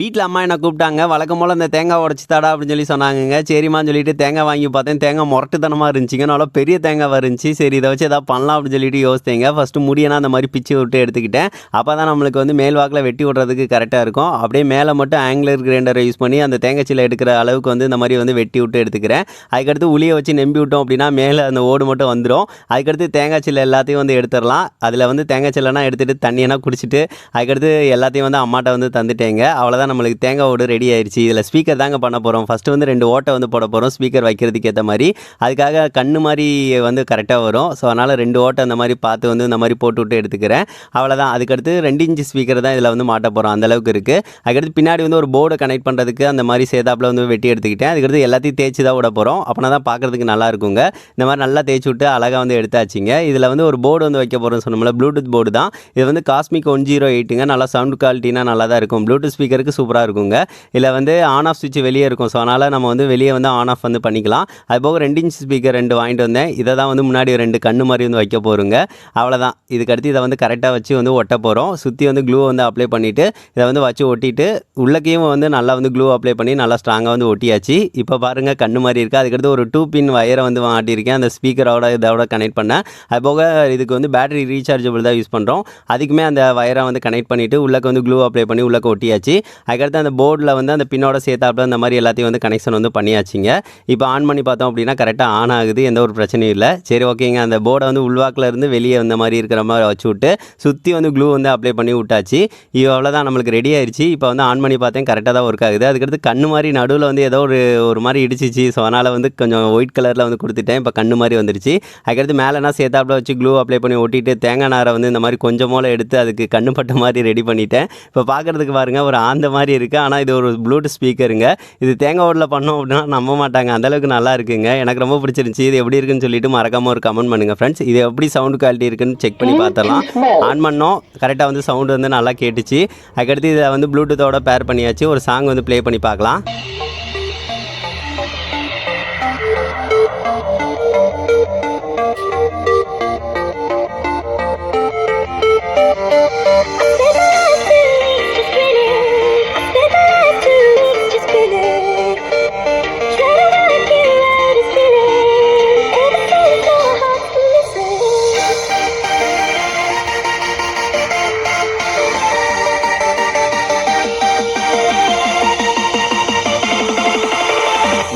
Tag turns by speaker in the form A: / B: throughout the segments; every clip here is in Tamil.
A: வீட்டில் அம்மா என்ன கூப்பிட்டாங்க வழக்கம் போல் இந்த தேங்காய் உடச்சி தாடா அப்படின்னு சொல்லி சொன்னாங்கங்க. சரிம்மான்னு சொல்லிட்டு தேங்காய் வாங்கி பார்த்தேன். தேங்காய் முரட்டுத்தனமாக இருந்துச்சுங்க. நல்லா பெரிய தேங்காய் இருந்துச்சு. சரி இதை வச்சு எதாவது பண்ணலாம் அப்படின்னு சொல்லிட்டு யோசித்தேங்க. ஃபஸ்ட்டு முடியனா அந்த மாதிரி பிச்சு விட்டு எடுத்துக்கிட்டேன். அப்போ தான் நம்மளுக்கு வந்து மேல் வாக்கில் வெட்டி விட்றதுக்கு கரெக்டாக இருக்கும். அப்படியே மேலே மட்டும் ஆங்கிலர் கிரைண்டரை யூஸ் பண்ணி அந்த தேங்காய் சீலை எடுக்கிற அளவுக்கு வந்து இந்த மாதிரி வந்து வெட்டி விட்டு எடுத்துக்கிறேன். அதுக்கடுத்து உளியை வச்சு நம்பி விட்டோம் அப்படின்னா மேலே அந்த ஓடு மட்டும் வந்துடும் அதுக்கடுத்து தேங்காய் சில்லை எல்லாத்தையும் வந்து எடுத்துடலாம். அதில் வந்து தேங்காய் சில்லைனா எடுத்துகிட்டு தண்ணியெல்லாம் குடிச்சிட்டு அதுக்கடுத்து எல்லாத்தையும் வந்து அம்மாட்ட வந்து தந்துட்டேங்க. அவ்வளோதான் நம்மளுக்கு தேங்காய் ஓடு ரெடி ஆயிடுச்சு இதில் ஸ்பீக்கர் தாங்க பண்ண போகிறோம் ஃபஸ்ட்டு வந்து ரெண்டு ஓட்டை வந்து போட போகிறோம் ஸ்பீக்கர் வைக்கிறதுக்கு ஏற்ற மாதிரி. அதுக்காக கண்ணு மாதிரி வந்து கரெக்டாக வரும். ஸோ அதனால் ரெண்டு ஓட்டை அந்த மாதிரி பார்த்து வந்து இந்த மாதிரி போட்டு விட்டு எடுத்துக்கிறேன். அவ்வளோதான் அதுக்கடுத்து ரெண்டு இன்ச்சு ஸ்பீக்கர் தான் இதில் வந்து மாட்ட போகிறோம் அந்தளவுக்கு இருக்குது அதுக்கடுத்து பின்னாடி வந்து ஒரு போர்டை கனெக்ட் பண்ணுறதுக்கு அந்த மாதிரி சேதாப்பில் வந்து வெட்டி எடுத்துக்கிட்டேன். அதுக்கடுத்து எல்லாத்தையும் தேய்ச்சி தான் விட போகிறோம் அப்போனா தான் பார்க்குறதுக்கு நல்லா இருக்குங்க. இந்த மாதிரி நல்லா தேய்ச்சி விட்டு அழகாக வந்து எடுத்தாச்சுங்க. இதில் வந்து ஒரு போர்டு வந்து வைக்க போகிறோம்னு சொன்னோம்ல ப்ளூடூத் போர்டு தான். இது வந்து காஸ்மிக் ஒன் ஜீரோ எயிட்டுங்க நல்லா சவுண்ட் குவாலிட்டினா நல்லா தான் இருக்கும். ப்ளூடூத் ஸ்பீக்கருக்கு சூப்பராக இருக்குங்க. இதில் வந்து ஆன் ஆஃப் சுவிட்ச் வெளியே இருக்கும். ஸோ அதனால் நம்ம வந்து வெளியே வந்து ஆன் ஆஃப் வந்து பண்ணிக்கலாம். அது போக ரெண்டு இன்ச் ஸ்பீக்கர் ரெண்டு வாங்கிட்டு வந்தேன். இதை தான் வந்து முன்னாடி ரெண்டு கண்ணு மாதிரி வந்து வைக்க போகிறோங்க அவ்வளோதான் இதுக்கடுத்து இதை வந்து கரெக்டாக வச்சு வந்து ஒட்ட போகிறோம் சுற்றி வந்து க்ளூ வந்து அப்ளை பண்ணிவிட்டு இதை வந்து வச்சு ஒட்டிட்டு உள்ளக்கையும் வந்து நல்லா வந்து க்ளூ அப்ளை பண்ணி நல்லா ஸ்ட்ராங்காக வந்து ஒட்டியாச்சு. இப்போ பாருங்கள் கண்ணு மாதிரி இருக்குது அதுக்கடுத்து ஒரு டூ பின் வயரை வந்து மாட்டியிருக்கேன். அந்த ஸ்பீக்கரோட இதோட கனெக்ட் பண்ணேன். அது போக இதுக்கு வந்து பேட்டரி ரீசார்ஜபிள் தான் யூஸ் பண்ணுறோம் அதுக்குமே அந்த வயரை வந்து கனெக்ட் பண்ணிவிட்டு உள்ளக்க வந்து க்ளூ அப்ளை பண்ணி உள்ளக்க ஒட்டியாச்சு. அதுக்கடுத்து அந்த போர்டில் வந்து அந்த பின்னோட சேர்த்தாப்புல இந்த மாதிரி எல்லாத்தையும் வந்து கனெக்ஷன் வந்து பண்ணியாச்சுங்க. இப்போ ஆன் பண்ணி பார்த்தோம் அப்படின்னா கரெக்டாக ஆன் ஆகுது எந்த ஒரு பிரச்சனையும் இல்லை. சரி ஓகேங்க அந்த போர்டை வந்து உள்வாக்கில் இருந்து வெளியே வந்த மாதிரி இருக்கிற மாதிரி வச்சு விட்டு சுற்றி வந்து க்ளூ வந்து அப்ளை பண்ணி விட்டாச்சு. இவ்வளோதான் நம்மளுக்கு ரெடி ஆயிடுச்சு இப்போ வந்து ஆன் பண்ணி பார்த்தேன் கரெக்டாக தான் ஒர்க் ஆகுது. அதுக்கடுத்து கண்ணு மாதிரி நடுவில் வந்து ஏதோ ஒரு ஒரு மாதிரி இடிச்சிச்சு. ஸோ அதனால் வந்து கொஞ்சம் ஒயிட் கலரில் வந்து கொடுத்துட்டேன். இப்போ கண்ணு மாதிரி வந்துருச்சு. அதுக்கடுத்து மேலேனா சேர்த்தாப்புல வச்சு க்ளூ அப்ளை பண்ணி ஒட்டிட்டு தேங்காய் நாரை வந்து இந்த மாதிரி கொஞ்சமோல எடுத்து அதுக்கு கண்ணு பட்ட மாதிரி ரெடி பண்ணிட்டேன். இப்போ பார்க்குறதுக்கு பாருங்கள் ஒரு ஆந்த மாதிரி இருக்குது ஆனால் இது ஒரு ப்ளூடூத் ஸ்பீக்கருங்க இது தேங்காய் ஓடில் பண்ணோம் அப்படின்னா நம்ப மாட்டாங்க. அந்தளவுக்கு நல்லா இருக்குங்க. எனக்கு ரொம்ப பிடிச்சிருந்துச்சி. இது எப்படி இருக்குன்னு சொல்லிட்டு மறக்காம ஒரு கமெண்ட் பண்ணுங்கள் ஃப்ரெண்ட்ஸ் இது எப்படி சவுண்ட் குவாலிட்டி இருக்குன்னு செக் பண்ணி பார்த்தலாம் ஆன் பண்ணோம். கரெக்டாக வந்து சவுண்டு வந்து நல்லா கேட்டுச்சு. அதுக்கடுத்து இதை வந்து ப்ளூடூத்தோட பேர் பண்ணியாச்சு. ஒரு சாங் வந்து ப்ளே பண்ணி பார்க்கலாம்.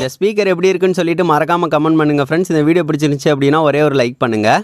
A: இந்த ஸ்பீக்கர் எப்படி இருக்குன்னு சொல்லிட்டு மறக்காமல் கமெண்ட் பண்ணுங்கள் ஃப்ரெண்ட்ஸ் இந்த வீடியோ பிடிச்சிருந்துச்சு அப்படின்னா ஒரே ஒரு லைக் பண்ணுங்கள்